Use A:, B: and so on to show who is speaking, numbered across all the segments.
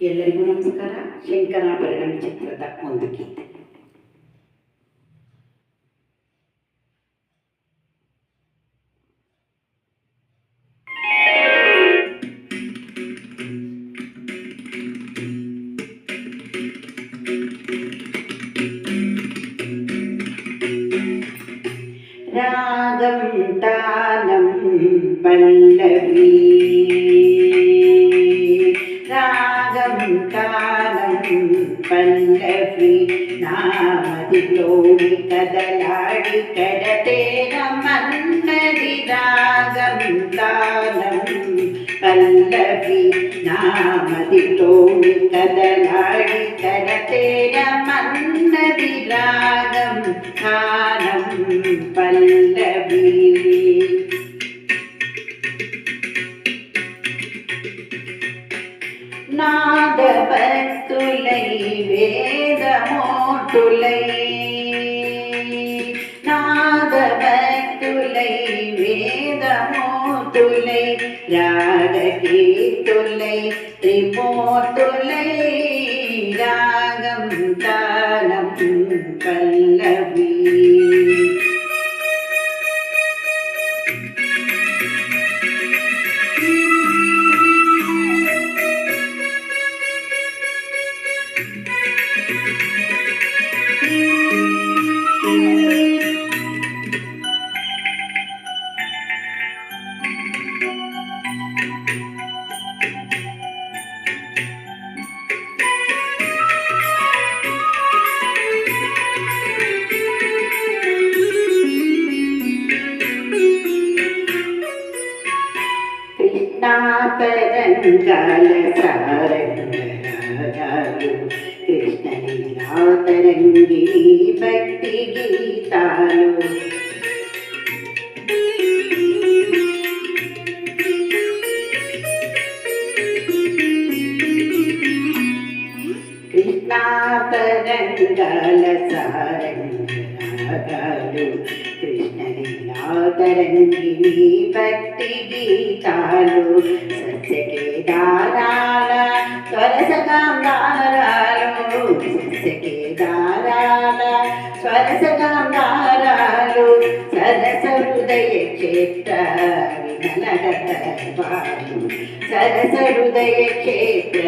A: ಎಲ್ಲರಿಗೂ ನಮಸ್ಕಾರ ಶಂಕರ ಪರಿಣಾಮ ಚಿತ್ರದ ಒಂದು ಗೀತೆ ರಾಗಂ താനം ಪಲ್ಲವೀ తానం పల్లవి నామదిలోని కదలాడి కడతేర మన్నది రాగం తానం పల్లవి నామదిలోని కదలాడి కడతేర మన్నది రాగం తానం வேதமோட்டுலை நாதபத்துலை வேதமோட்டுலை ராககீத்துலை திரிமோட்டுலை కృష్ణాతరంగాల సారంగరాగాలు కృష్ణలీలాతరంగిణి భక్తి గీతాలు కృష్ణాతరంగాల సారంగరాగాలు కృష్ణలీలాతరంగిణి భక్తి గీతాలు? సత్యకే దారాల స్వరసకాంధారాలు. సత్యకే దారాల స్వరసకాంధారాలు. సరస హృదయ క్షేత్ర విమలగతవాలు సరస హృదయ క్షేత్ర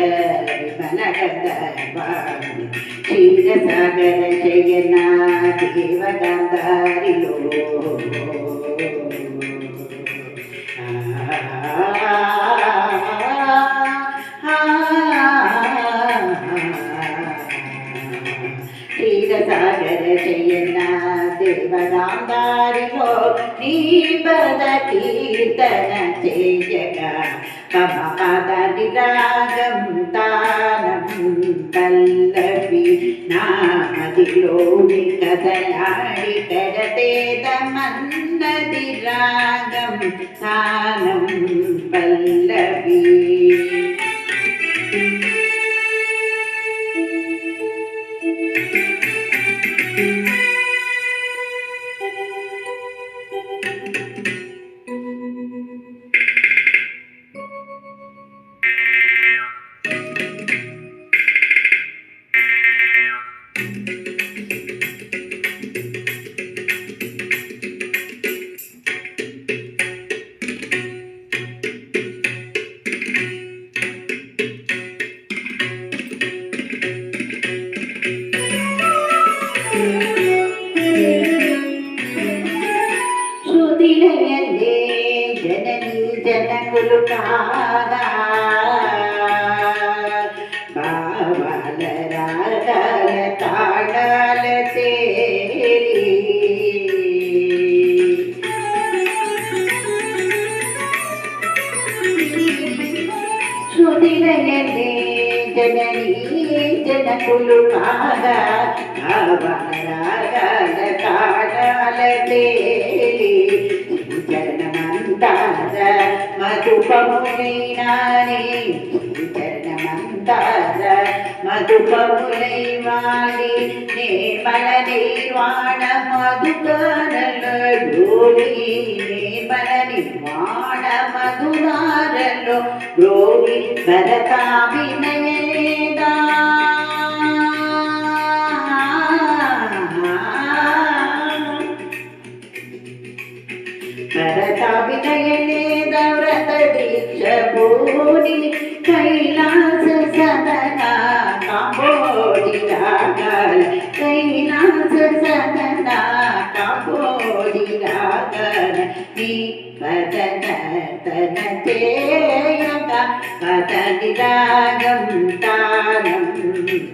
A: విమలగతవాలు క్షీరసాగర శయన దేవగంధారిలో. క్షీరసాగర శయన దేవగాంధారిలో నీ పద కీర్తన చేయగా మమ పద నిరాగం తానం పల్లవి నామదిలోని కదలాడి కడతేదమన్నది రాగం తానం పల్లవి శృతిలయల్లే జనని జనకులు కాదా? భావాల రాగాల తాళాల తేలి శృతిలయల్లే జనని జనకులు కాదా? భావాల రాగాల తాళాల తేలి చరణమంతార మధుపమునైనాని చరణమంతార మధుపమునై వాలి నిర్వాణ మధుకరల డోలి నిర్వాణ మధునారలో రోగి భరతాభినయలే దీక్షభూని తన చేయక పదని రాగం తానం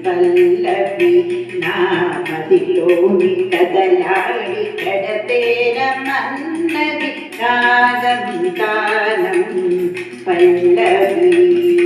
A: పల్లవి నా మదిలోని కదలాడి కడతేర మన్నది రాగం తానం పల్లవి